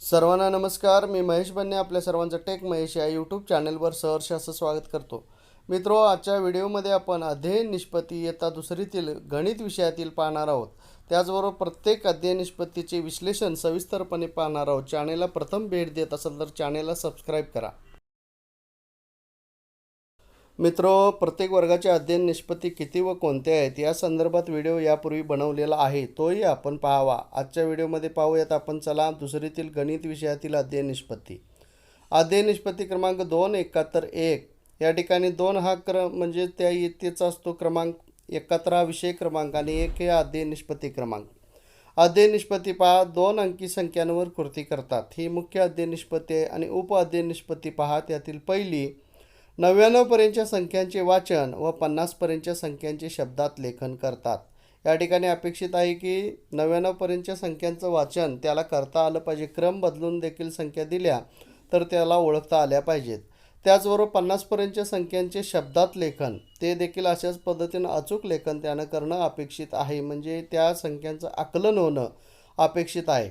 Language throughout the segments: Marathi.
सर्वांना नमस्कार. मी महेश बन्ने आपल्या सर्वांचं टेक महेश या यूट्यूब चॅनलवर सहर्ष असं स्वागत करतो. मित्रो आजच्या व्हिडिओमध्ये आपण अध्ययन निष्पत्ती इयत्ता दुसरीतील गणित विषयातील पाहणार आहोत. त्याचबरोबर प्रत्येक अध्ययन निष्पत्तीचे विश्लेषण सविस्तरपणे पाहणार आहोत. चॅनेलला प्रथम भेट देत असाल तर चॅनेलला सबस्क्राईब करा. मित्रो प्रत्येक वर्गाचे अध्ययन निष्पत्ती किती व कोणते आहेत या संदर्भात व्हिडिओ यापूर्वी बनवलेला आहे तोही आपण पाहावा. आजच्या व्हिडिओमध्ये पाहूयात आपण चला दुसरीतील गणित विषयातील अध्ययन निष्पत्ती. अध्ययन निष्पत्ती क्रमांक दोन एकाहत्तर एक. या ठिकाणी दोन हा क्रम म्हणजे त्या येतेचा असतो क्रमांक एकाहत्तर हा विषय क्रमांक आणि एक हे अध्ययन निष्पत्ती क्रमांक. अध्ययन निष्पत्ती पहा दोन अंकी संख्यांवर कृती करतात. ही मुख्य अध्ययन निष्पत्ती आहे आणि उप अध्ययन निष्पत्ती पहा त्यातील पहिली नव्याण्णवपर्यंतच्या संख्यांचे वाचन व पन्नासपर्यंतच्या संख्यांचे शब्दात लेखन करतात. या ठिकाणी अपेक्षित आहे की नव्याण्णवपर्यंतच्या संख्यांचं वाचन त्याला करता आलं पाहिजे. क्रम बदलून देखील संख्या दिल्या तर त्याला ओळखता आल्या पाहिजेत. त्याचबरोबर पन्नासपर्यंतच्या संख्यांचे शब्दात लेखन ते देखील अशाच पद्धतीनं अचूक लेखन त्यानं करणं अपेक्षित आहे. म्हणजे त्या संख्यांचं आकलन होणं अपेक्षित आहे.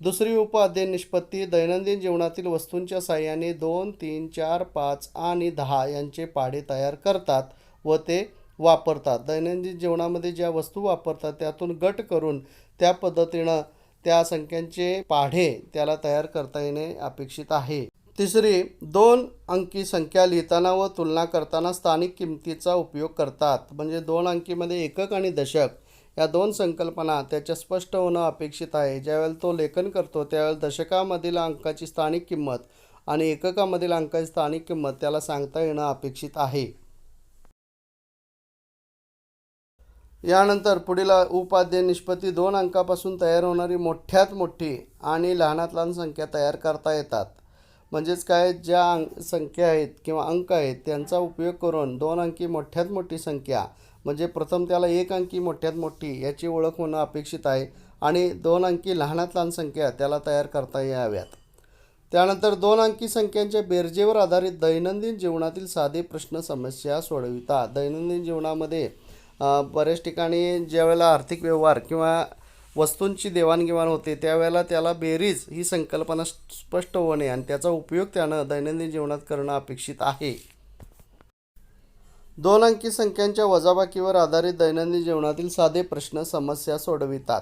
दुसरी उपाध्ये निष्पत्ती दैनंदिन जीवनातील वस्तूंच्या साहाय्याने दोन तीन चार पाच आणि दहा यांचे पाढे तयार करतात व ते वापरतात. दैनंदिन जीवनामध्ये ज्या वस्तू वापरतात त्यातून गट करून त्या पद्धतीनं त्या संख्यांचे पाढे त्याला तयार करता येणे अपेक्षित आहे. तिसरी दोन अंकी संख्या लिहिताना व तुलना करताना स्थानिक किमतीचा उपयोग करतात. म्हणजे दोन अंकीमध्ये एकक आणि दशक. या दोन संकल्पना त्याच्या स्पष्ट होणं अपेक्षित आहे. ज्यावेळेला तो लेखन करतो त्यावेळेला दशकामधील अंकाची स्थानिक किंमत आणि एककामधील अंकाची स्थानिक किंमत त्याला सांगता येणं अपेक्षित आहे. यानंतर पुढील उपाध्य निष्पत्ती दोन अंकापासून तयार होणारी मोठ्यात मोठी आणि लहानात लहान संख्या तयार करता येतात. म्हणजेच काय? ज्या अंक संख्या आहेत किंवा अंक आहेत त्यांचा उपयोग करून दोन अंकी मोठ्यात मोठी संख्या म्हणजे प्रथम त्याला एक अंकी मोठ्यात मोठी याची ओळख होणं अपेक्षित आहे आणि दोन अंकी लहानात लहान संख्या त्याला तयार करता याव्यात. त्यानंतर दोन अंकी संख्यांच्या बेरजेवर आधारित दैनंदिन जीवनातील साधे प्रश्न समस्या सोडविता. दैनंदिन जीवनामध्ये बऱ्याच ठिकाणी ज्यावेळेला आर्थिक व्यवहार किंवा वस्तूंची देवाणघेवाण होते त्यावेळेला त्याला बेरीज ही संकल्पना स्पष्ट होणे आणि त्याचा उपयोग त्यानं दैनंदिन जीवनात करणं अपेक्षित आहे. दोन अंकी संख्यांच्या वजाबाकीवर आधारित दैनंदिन जीवनातील साधे प्रश्न समस्या सोडवितात.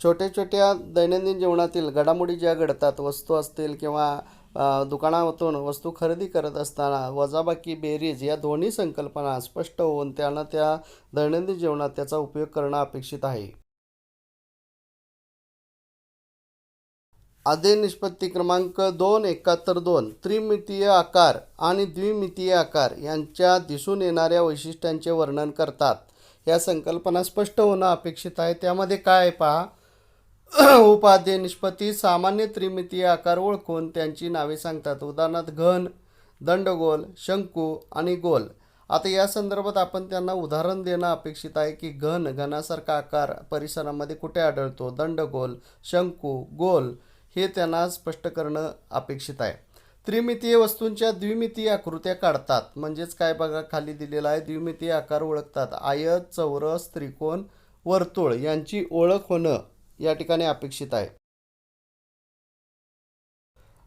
छोट्या छोट्या दैनंदिन जीवनातील घडामोडी ज्या घडतात वस्तू असतील किंवा दुकानातून वस्तू खरेदी करत असताना वजाबाकी बेरीज या दोन्ही संकल्पना स्पष्ट होऊन त्यानं त्या दैनंदिन जीवनात त्याचा उपयोग करणं अपेक्षित आहे. आधे निष्पत्ती क्रमांक दोन एकाहत्तर दोन त्रिमितीय आकार आणि द्विमितीय आकार यांच्या दिसून येणाऱ्या वैशिष्ट्यांचे वर्णन करतात. या संकल्पना स्पष्ट होणं अपेक्षित आहे. त्यामध्ये काय आहे पहा. उपाध्य निष्पत्ती सामान्य त्रिमितीय आकार ओळखून त्यांची नावे सांगतात. उदाहरणार्थ घन दंडगोल शंकू आणि गोल. आता या संदर्भात आपण त्यांना उदाहरण देणं अपेक्षित आहे की घन घनासारखा आकार परिसरामध्ये कुठे आढळतो? दंडगोल शंकू गोल. हे त्यांना स्पष्ट करणं अपेक्षित आहे. त्रिमितीय वस्तूंच्या द्विमितीय आकृत्या काढतात. म्हणजेच काय बघा खाली दिलेलं आहे द्विमितीय आकार ओळखतात. आयत चौरस त्रिकोण वर्तुळ यांची ओळख होणं या ठिकाणी अपेक्षित आहे.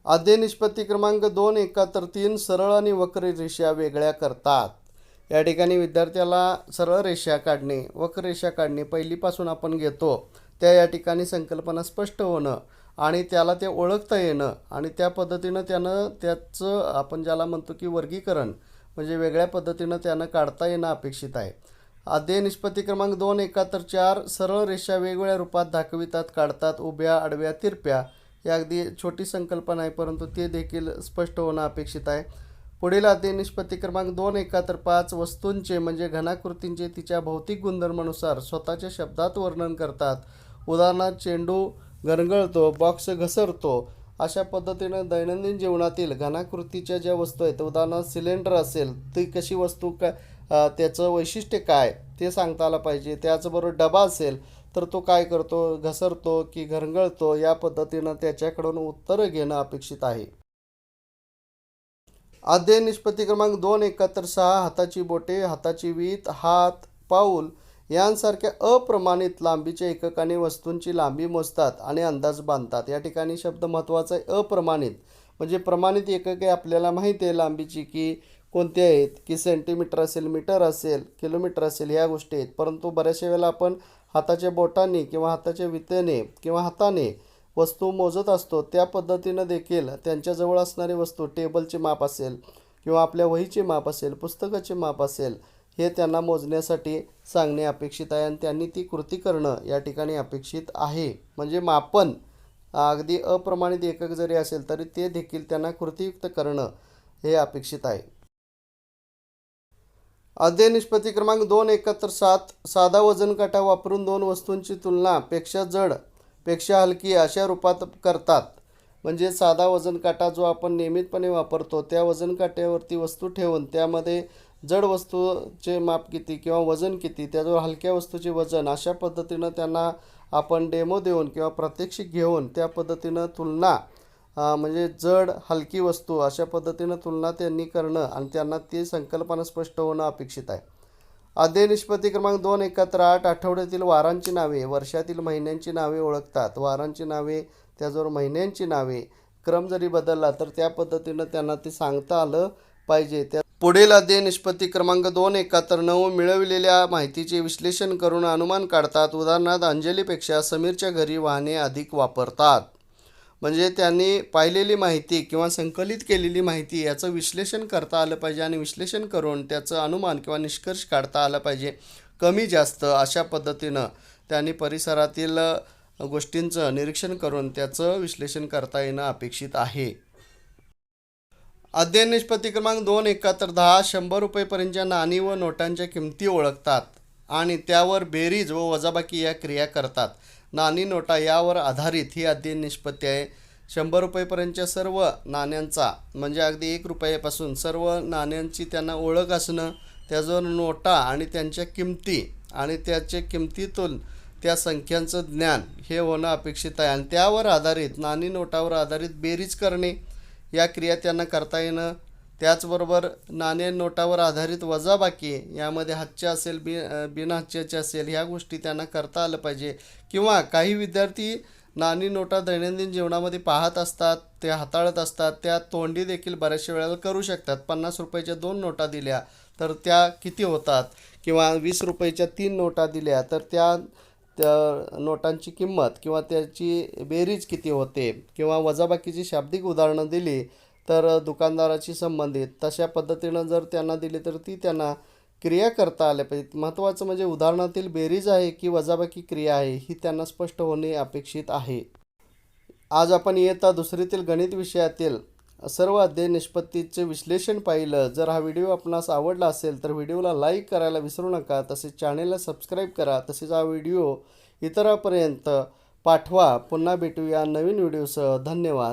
आद्य निष्पत्ती क्रमांक दोन एकाहत्तर तीन सरळ आणि वक्र रेषा वेगळ्या करतात. या ठिकाणी विद्यार्थ्याला सरळ रेषा काढणे वक्र रेषा काढणे पहिलीपासून आपण घेतो. त्या या ठिकाणी संकल्पना स्पष्ट होणं आणि त्याला ते ओळखता येणं आणि त्या पद्धतीनं त्यानं त्याचं आपण ज्याला म्हणतो की वर्गीकरण म्हणजे वेगळ्या पद्धतीनं त्यानं काढता येणं अपेक्षित आहे. अध्ययन निष्पत्ती क्रमांक दोन एकाहत्तर चार सरळ रेषा वेगवेगळ्या रूपात दाखवितात काढतात उभ्या आडव्या तिरप्या. या अगदी छोटी संकल्पना आहे परंतु ते देखील स्पष्ट होणं अपेक्षित आहे. पुढील अध्ययन निष्पत्ती क्रमांक दोन एकाहत्तर पाच वस्तूंचे म्हणजे घनाकृतींचे तिच्या भौतिक गुणधर्मानुसार स्वतःच्या शब्दात वर्णन करतात. उदाहरणार्थ चेंडू गरगळतो बॉक्स घसरतो अशा पद्धतीनं दैनंदिन जीवनातील घनाकृतीच्या ज्या वस्तू आहेत उदाहरणार्थ सिलेंडर असेल ती कशी वस्तू का त्याचं वैशिष्ट्य काय ते सांगता आलं पाहिजे. त्याचबरोबर डबा असेल तर तो काय करतो घसरतो की घरंगळतो या पद्धतीनं त्याच्याकडून उत्तरं घेणं अपेक्षित आहे. अध्ययन निष्पत्ती क्रमांक दोन एकाहत्तर सहा हाताची बोटे हाताची वीत हात पाऊल यांसारख्या अप्रमाणित लांबीच्या एककाने वस्तूंची लांबी मोजतात आणि अंदाज बांधतात. या ठिकाणी शब्द महत्त्वाचा आहे अप्रमाणित. म्हणजे प्रमाणित एकके आपल्याला माहिती आहे लांबीची की कोणते आहेत की सेंटीमीटर असेल मीटर असेल किलोमीटर असेल ह्या गोष्टी आहेत. परंतु बऱ्याचशा वेळेला आपण हाताच्या बोटांनी किंवा हाताच्या वितेने किंवा हाताने वस्तू मोजत असतो त्या पद्धतीनं देखील त्यांच्याजवळ असणारी वस्तू टेबलचे माप असेल किंवा आपल्या वहीचे माप असेल पुस्तकाचे माप असेल हे त्यांना मोजण्यासाठी सांगणे अपेक्षित आहे आणि त्यांनी ती कृती करणं या ठिकाणी अपेक्षित आहे. म्हणजे मापन अगदी अप्रमाणित एकक जरी असेल तरी ते देखील त्यांना कृतीयुक्त करणं हे अपेक्षित आहे. अध्यय निष्पत्ती क्रमांक दोन एकाहत्तर सात साधा वजन काटा वापरून दोन वस्तूंची तुलना पेक्षा जडपेक्षा हलकी अशा रूपात करतात. म्हणजे साधा वजन काटा जो आपण नियमितपणे वापरतो त्या वजन काट्यावरती वस्तू ठेवून त्यामध्ये जड वस्तूचे माप किती किंवा वजन किती त्याजवळ हलक्या वस्तूचे वजन अशा पद्धतीनं त्यांना आपण डेमो देऊन किंवा प्रात्यक्षिक घेऊन त्या पद्धतीनं तुलना म्हणजे जड हलकी वस्तू अशा पद्धतीनं तुलना त्यांनी करणं आणि त्यांना ती संकल्पना स्पष्ट होणं अपेक्षित आहे. अध्ययन निष्पत्ती क्रमांक दोन एकाहत्तर आठ आठवड्यातील वारांची नावे वर्षातील महिन्यांची नावे ओळखतात. वारांची नावे त्याचबरोबर महिन्यांची नावे क्रम जरी बदलला तर त्या पद्धतीनं त्यांना ते सांगता आलं पाहिजे. त्या पुढील अध्ययन निष्पत्ती क्रमांक दोन एकाहत्तर नऊ मिळविलेल्या माहितीचे विश्लेषण करून अनुमान काढतात. उदाहरणार्थ अंजलीपेक्षा समीरच्या घरी वाहने अधिक वापरतात. म्हणजे त्यांनी पाहिलेली माहिती किंवा संकलित केलेली माहिती याचं विश्लेषण करता आलं पाहिजे आणि विश्लेषण करून त्याचं अनुमान किंवा निष्कर्ष काढता आला पाहिजे. कमी जास्त अशा पद्धतीनं त्यांनी परिसरातील गोष्टींचं निरीक्षण करून त्याचं विश्लेषण करता येणं अपेक्षित आहे. अध्ययन निष्पत्ती क्रमांक दोन एकाहत्तर दहा शंभर रुपयेपर्यंतच्या नाणी व नोटांच्या किमती ओळखतात आणि त्यावर बेरीज व वजाबाकी या क्रिया करतात. नाणी नोटा यावर आधारित ही अध्ययन निष्पत्ती आहे. शंभर रुपयेपर्यंतच्या सर्व नाण्यांचा म्हणजे अगदी एक रुपयापासून सर्व नाण्यांची त्यांना ओळख असणं त्याजवळ नोटा आणि त्यांच्या किमती आणि त्याच्या किमतीतून त्या संख्यांचं ज्ञान हे होणं अपेक्षित आहे. आणि त्यावर आधारित नाणी नोटावर आधारित बेरीज करणे या क्रिया त्यांना करता येणं. त्याचबरोबर नाणे नोटावर आधारित वजाबाकी यामध्ये हातच्या असेल बि बिनहातच्याचे असेल ह्या गोष्टी त्यांना करता आलं पाहिजे. किंवा काही विद्यार्थी नाणी नोटा दैनंदिन जीवनामध्ये पाहत असतात ते हाताळत असतात त्या तोंडी देखील बऱ्याचशा वेळेला करू शकतात. पन्नास रुपयाच्या दोन नोटा दिल्या तर त्या किती होतात? किंवा वीस रुपयाच्या तीन नोटा दिल्या तर त्या त्या नोटांची किंमत किंवा त्याची बेरीज किती होते किंवा वजाबाकीची शाब्दिक उदाहरणं दिली तर दुकानदाराशी संबंधित तशा पद्धतीनं जर त्यांना दिली तर ती त्यांना क्रिया करता आल्या पाहिजेत. महत्त्वाचं म्हणजे उदाहरणातील बेरीज आहे की वजाबाकी क्रिया आहे ही त्यांना स्पष्ट होणे अपेक्षित आहे. आज आपण इयत्ता दुसरीतील गणित विषयातील सर्व अध्ययन निष्पत्तीचे विश्लेषण पाहिलं. जर हा व्हिडिओ आपणास आवडला असेल तर व्हिडिओला लाईक करायला विसरू नका. तसेच चॅनेलला सबस्क्राईब करा. तसेच हा व्हिडिओ इतरांपर्यंत पाठवा. पुन्हा भेटूया नवीन व्हिडिओसह. धन्यवाद.